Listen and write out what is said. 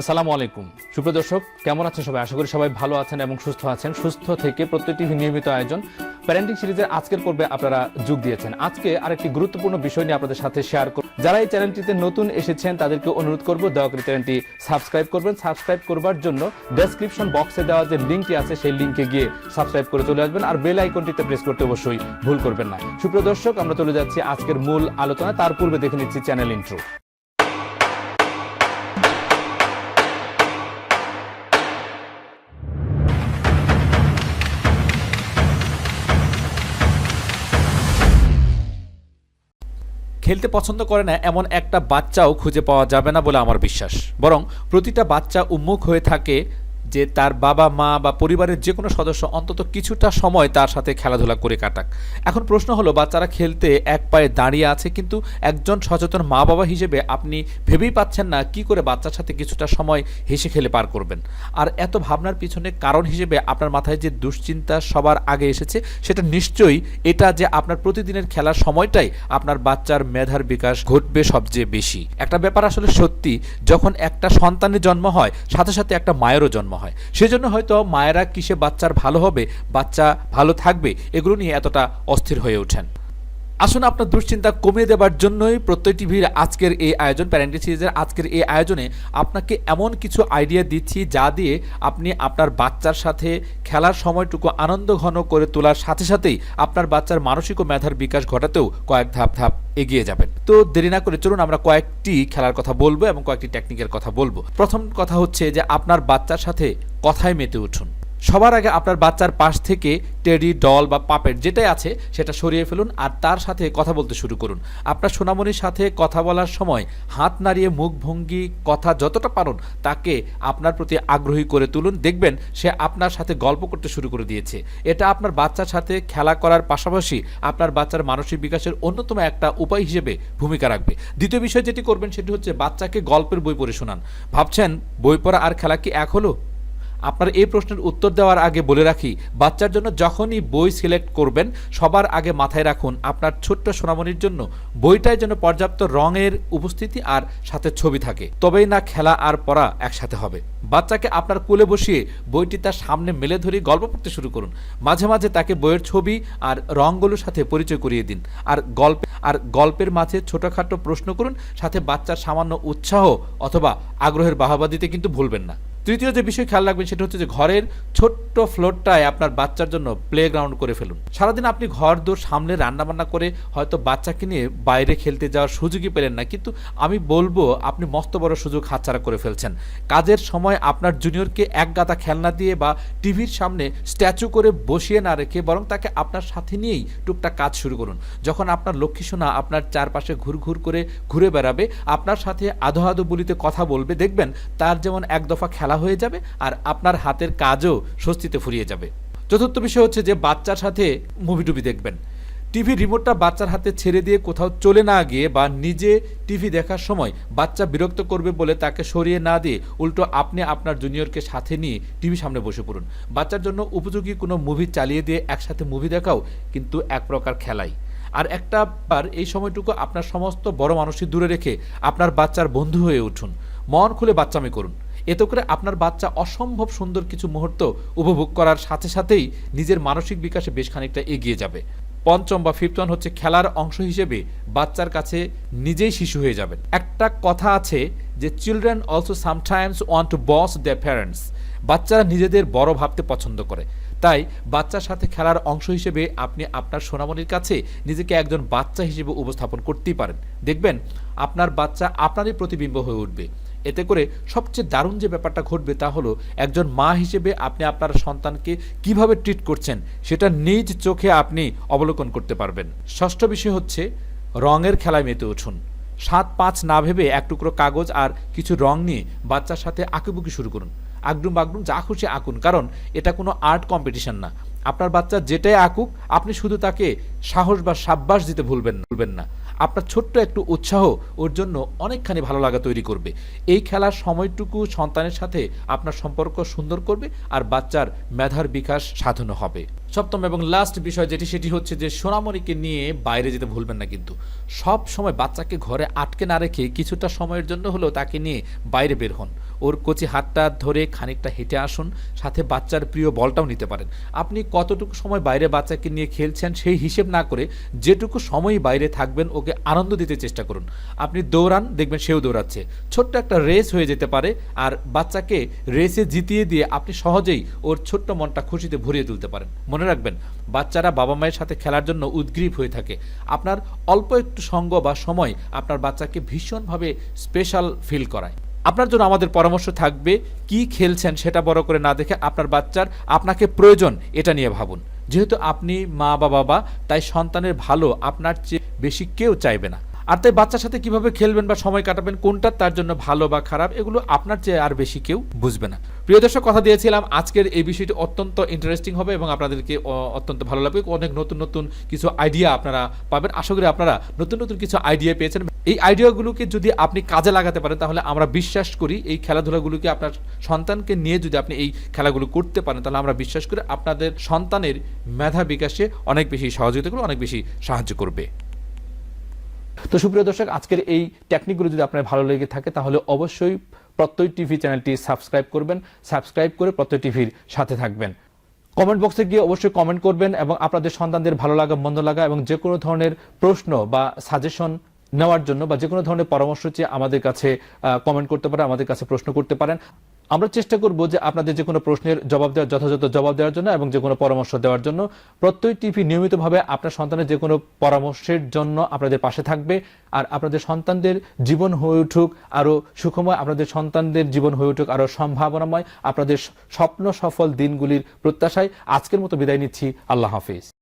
আসসালামু আলাইকুম। সুপ্রদর্শক কেমন আছেন সবাই? আশা করি সবাই ভালো আছেন এবং সুস্থ আছেন। সুস্থ থেকে প্রত্যেকটি নিয়মিত আয়োজন প্যারেন্টিং সিরিজের আজকের পর্বে আপনারা যোগ দিয়েছেন। আজকে আরেকটি গুরুত্বপূর্ণ বিষয় নিয়ে আপনাদের সাথে শেয়ার করব। যারা এই চ্যানেলটিতে নতুন এসেছেন, তাদেরকে অনুরোধ করব, দয়া করে চ্যানেলটি সাবস্ক্রাইব করবেন। সাবস্ক্রাইব করবার জন্য ডেসক্রিপশন বক্সে দেওয়া যে লিঙ্কটি আছে, সেই লিঙ্কে গিয়ে সাবস্ক্রাইব করে চলে আসবেন। আর বেল আইকনটিতে প্রেস করতে অবশ্যই ভুল করবেন না। সুপ্রদর্শক আমরা চলে যাচ্ছি আজকের মূল আলোচনা তার পূর্বে দেখে নিচ্ছি চ্যানেল ইন্ট্রো খেলতে পছন্দ করে না, এমন একটা বাচ্চাও খুঁজে পাওয়া যাবে না বলে আমার বিশ্বাস। বরং প্রতিটা বাচ্চা উন্মুখ হয়ে থাকে যে তার বাবা, মা বা পরিবারের যে কোনো সদস্য অন্তত কিছুটা সময় তার সাথে খেলাধুলা করে কাটাক। এখন প্রশ্ন হলো, বাচ্চারা খেলতে এক পায়ে দাঁড়িয়ে আছে কিন্তু একজন সচেতন মা বাবা হিসেবে আপনি ভেবেই পাচ্ছেন না কি করে বাচ্চার সাথে কিছুটা সময় হেসে খেলে পার করবেন। আর এত ভাবনার পিছনে কারণ হিসেবে আপনার মাথায় যে দুশ্চিন্তা সবার আগে এসেছে, সেটা নিশ্চয়ই এটা যে আপনার প্রতিদিনের খেলার সময়টাই আপনার বাচ্চার মেধার বিকাশ ঘটবে সবচেয়ে বেশি। একটা ব্যাপার আসলে সত্যি, যখন একটা সন্তানের জন্ম হয়, সাথে সাথে একটা মায়েরও জন্ম হয়। সেজন্য হয়তো মায়েরা কিসে বাচ্চার ভালো হবে, বাচ্চা ভালো থাকবে, এগুলো নিয়ে এতটা অস্থির হয়ে ওঠেন। আসুন আপনার দুশ্চিন্তা কমিয়ে দেওয়ার জন্যই প্রত্যয় টিভির আজকের এই আয়োজন, প্যারেন্টি সিরিজের আজকের এই আয়োজনে আপনাকে এমন কিছু আইডিয়া দিচ্ছি যা দিয়ে আপনি আপনার বাচ্চার সাথে খেলার সময়টুকু আনন্দ ঘন করে তোলার সাথে সাথেই আপনার বাচ্চার মানসিক ও মেধার বিকাশ ঘটাতেও কয়েক ধাপ ধাপ এগিয়ে যাবেন। তো দেরি না করে চলুন আমরা কয়েকটি খেলার কথা বলব এবং কয়েকটি টেকনিকের কথা বলব। প্রথম কথা হচ্ছে যে আপনার বাচ্চার সাথে কথায় মেতে উঠুন। সবার আগে আপনার বাচ্চার পাশ থেকে টেডি, ডল বা পাপেট যেটাই আছে সেটা সরিয়ে ফেলুন আর তার সাথে কথা বলতে শুরু করুন। আপনার সোনামণির সাথে কথা বলার সময় হাত নাড়িয়ে মুখ ভঙ্গি কথা যতটা পারুন তাকে আপনার প্রতি আগ্রহী করে তুলুন। দেখবেন সে আপনার সাথে গল্প করতে শুরু করে দিয়েছে। এটা আপনার বাচ্চার সাথে খেলা করার পাশাপাশি আপনার বাচ্চার মানসিক বিকাশের অন্যতম একটা উপায় হিসেবে ভূমিকা রাখবে। দ্বিতীয় বিষয় যেটি করবেন সেটি হচ্ছে বাচ্চাকে গল্পের বই পড়ে শোনান। ভাবছেন, বই পড়া আর খেলা কি এক হলো? আপনার এই প্রশ্নের উত্তর দেওয়ার আগে বলে রাখি, বাচ্চার জন্য যখনই বই সিলেক্ট করবেন, সবার আগে মাথায় রাখুন আপনার ছোট্ট সোনামণির জন্য। বইটায় যেন পর্যাপ্ত রঙের উপস্থিতি আর সাথে ছবি থাকে। তবেই না খেলা আর পড়া একসাথে হবে। বাচ্চাকে আপনার কোলে বসিয়ে বইটি তার সামনে মেলে ধরে গল্প পড়তে শুরু করুন। মাঝে মাঝে তাকে বইয়ের ছবি আর রঙগুলোর সাথে পরিচয় করিয়ে দিন। আর গল্প আর গল্পের মাঝে ছোটোখাটো প্রশ্ন করুন, সাথে বাচ্চার সামান্য উৎসাহ অথবা আগ্রহের বাহাবা দিতে কিন্তু ভুলবেন না। তৃতীয় যে বিষয় খেয়াল রাখবেন সেটা হচ্ছে যে ঘরের ছোট্ট ফ্লোরটায় আপনার বাচ্চার জন্য প্লে গ্রাউন্ড করে ফেলুন। সারাদিন আপনি ঘর দোর সামনে রান্নাবান্না করে হয়তো বাচ্চাকে নিয়ে বাইরে খেলতে যাওয়ার সুযোগই পেলেন না। কিন্তু আমি বলব, আপনি মস্ত বড় সুযোগ হাতছাড়া করে ফেলছেন। কাজের সময় আপনার জুনিয়রকে এক গাদা খেলনা দিয়ে বা টিভির সামনে স্ট্যাচু করে বসিয়ে না রেখে বরং তাকে আপনার সাথে নিয়েই টুকটাক কাজ শুরু করুন। যখন আপনার লক্ষ্মী সোনা আপনার চারপাশে ঘুর ঘুর করে ঘুরে বেড়াবে, আপনার সাথে আধো আধো বলিতে কথা বলবে, দেখবেন তার যেমন এক দফা খেলা হয়ে যাবে আর আপনার হাতের কাজও স্বস্তিতে ফুরিয়ে যাবে। চতুর্থ বিষয় হচ্ছে যে বাচ্চার সাথে মুভি টুভি দেখবেন। টিভি রিমোটটা বাচ্চার হাতে ছেড়ে দিয়ে কোথাও চলে না গিয়ে বা নিজে টিভি দেখার সময় বাচ্চা বিরক্ত করবে বলে তাকে সরিয়ে না দিয়ে উল্টো আপনি আপনার জুনিয়রকে সাথে নিয়ে টিভি সামনে বসে পড়ুন। বাচ্চার জন্য উপযোগী কোনো মুভি চালিয়ে দিয়ে একসাথে মুভি দেখাও কিন্তু এক প্রকার খেলাই। আর একটা বার এই সময়টুকু আপনার সমস্ত বড় মানুষই দূরে রেখে আপনার বাচ্চার বন্ধু হয়ে উঠুন। মন খুলে বাচ্চামি করুন। এতে করে আপনার বাচ্চা অসম্ভব সুন্দর কিছু মুহূর্ত উপভোগ করার সাথে সাথেই নিজের মানসিক বিকাশে বেশ খানিকটা এগিয়ে যাবে। পঞ্চম বা ফিফথ ওয়ান হচ্ছে খেলার অংশ হিসেবে বাচ্চার কাছে নিজেই শিশু হয়ে যাবেন। একটা কথা আছে যে children also sometimes want to boss the parents বাচ্চারা নিজেদের বড় ভাবতে পছন্দ করে। তাই বাচ্চার সাথে খেলার অংশ হিসেবে আপনি আপনার সোনামণির কাছে নিজেকে একজন বাচ্চা হিসেবে উপস্থাপন করতেই পারেন। দেখবেন, আপনার বাচ্চা আপনারই প্রতিবিম্ব হয়ে উঠবে। এতে করে সবচেয়ে দারুণ যে ব্যাপারটা ঘটবে তা হলো একজন মা হিসেবে আপনি আপনার সন্তানকে কীভাবে ট্রিট করছেন সেটা নিজ চোখে আপনি অবলোকন করতে পারবেন। ষষ্ঠ বিষয় হচ্ছে রঙের খেলায় মেতে উঠুন। সাত পাঁচ না ভেবে এক টুকরো কাগজ আর কিছু রং নিয়ে বাচ্চার সাথে আঁকুবুকি শুরু করুন। আগডুম বাগডুম যা খুশি আঁকুন, কারণ এটা কোনো আর্ট কম্পিটিশন না। আপনার বাচ্চা যেটাই আঁকুক, আপনি শুধু তাকে সাহস বা সাব্বাস দিতে ভুলবেন ভুলবেন না। আপনার ছোট্ট একটু উৎসাহ, ওর জন্য অনেকখানি ভালো লাগা তৈরি করবে। এই খেলার সময়টুকু সন্তানের সাথে আপনার সম্পর্ক সুন্দর করবে আর বাচ্চার মেধার বিকাশ সাধন হবে। সপ্তম এবং লাস্ট বিষয় যেটি, সেটি হচ্ছে যে সোনামণিকে নিয়ে বাইরে যেতে ভুলবেন না কিন্তু। সব সময় বাচ্চাকে ঘরে আটকে না রেখে কিছুটা সময়ের জন্য হলেও তাকে নিয়ে বাইরে বের হন। ওর কচি হাতটা ধরে খানিকটা হেঁটে আসুন, সাথে বাচ্চার প্রিয় বলটাও নিতে পারেন। আপনি কতটুকু সময় বাইরে বাচ্চাকে নিয়ে খেলছেন সেই হিসেব না করে যেটুকু সময় বাইরে থাকবেন, ওকে আনন্দ দিতে চেষ্টা করুন। আপনি দৌড়ান, দেখবেন সেও দৌড়াচ্ছে। ছোট্ট একটা রেস হয়ে যেতে পারে আর বাচ্চাকে রেসে জিতিয়ে দিয়ে আপনি সহজেই ওর ছোট্ট মনটা খুশিতে ভরিয়ে তুলতে পারেন। মনে রাখবেন, বাচ্চারা বাবা মায়ের সাথে খেলার জন্য উদ্গ্রীব হয়ে থাকে। আপনার অল্প একটু সঙ্গ বা সময় আপনার বাচ্চাকে ভীষণভাবে স্পেশাল ফিল করায়। আপনার জন্য আমাদের পরামর্শ থাকবে, কি খেলছেন সেটা বড় করে না দেখে আপনার বাচ্চার আপনাকে প্রয়োজন এটা নিয়ে ভাবুন। যেহেতু আপনি মা বা বাবা, তাই সন্তানের ভালো আপনার চেয়ে বেশি কেউ চাইবে না। আর তাই বাচ্চার সাথে কীভাবে খেলবেন বা সময় কাটাবেন, কোনটা তার জন্য ভালো বা খারাপ, এগুলো আপনার চেয়ে আর বেশি কেউ বুঝবে না। প্রিয় দর্শক, কথা দিয়েছিলাম, আজকের এই বিষয়টি অত্যন্ত ইন্টারেস্টিং হবে এবং আপনাদেরকে অত্যন্ত ভালো লাগবে। অনেক নতুন নতুন কিছু আইডিয়া আপনারা পাবেন। আশা করি আপনারা নতুন নতুন কিছু আইডিয়া পেয়েছেন। এই আইডিয়াগুলোকে যদি আপনি কাজে লাগাতে পারেন, তাহলে আমরা বিশ্বাস করি এই খেলাধুলাগুলোকে আপনার সন্তানকে নিয়ে যদি আপনি এই খেলাগুলো করতে পারেন, তাহলে আমরা বিশ্বাস করি আপনাদের সন্তানের মেধা বিকাশে অনেক বেশি সহযোগিতা করবে, অনেক বেশি সাহায্য করবে। তো সুপ্রিয় দর্শক, আজকের এই টেকনিকগুলো যদি আপনার ভালো লেগে থাকে, তাহলে অবশ্যই প্রত্যয় টিভি চ্যানেলটি সাবস্ক্রাইব করবেন, সাবস্ক্রাইব করে প্রত্যয় টিভির সাথে থাকবেন। কমেন্ট বক্সে গিয়ে অবশ্যই কমেন্ট করবেন এবং আপনাদের সন্তানদের ভালো লাগা, মন্দ লাগা এবং যে কোনো ধরনের প্রশ্ন বা সাজেশন নেওয়ার জন্য বা যে কোনো ধরনের পরামর্শ চেয়ে আমাদের কাছে কমেন্ট করতে পারেন, আমাদের কাছে প্রশ্ন করতে পারেন। আমরা চেষ্টা করব যে আপনাদের যে কোনো প্রশ্নের জবাব দেওয়ার, যথাযথ জবাব দেওয়ার জন্য এবং যে কোনো পরামর্শ দেওয়ার জন্য। প্রত্যয় টিভি নিয়মিতভাবে আপনার সন্তানের যে কোনো পরামর্শের জন্য আপনাদের পাশে থাকবে। আর আপনাদের সন্তানদের জীবন হয়ে উঠুক, আরও সুখময়, আপনাদের সন্তানদের জীবন হয়ে উঠুক, আরও সম্ভাবনাময়, আপনাদের স্বপ্ন সফল দিনগুলির প্রত্যাশায় আজকের মতো বিদায় নিচ্ছি। আল্লাহ হাফিজ।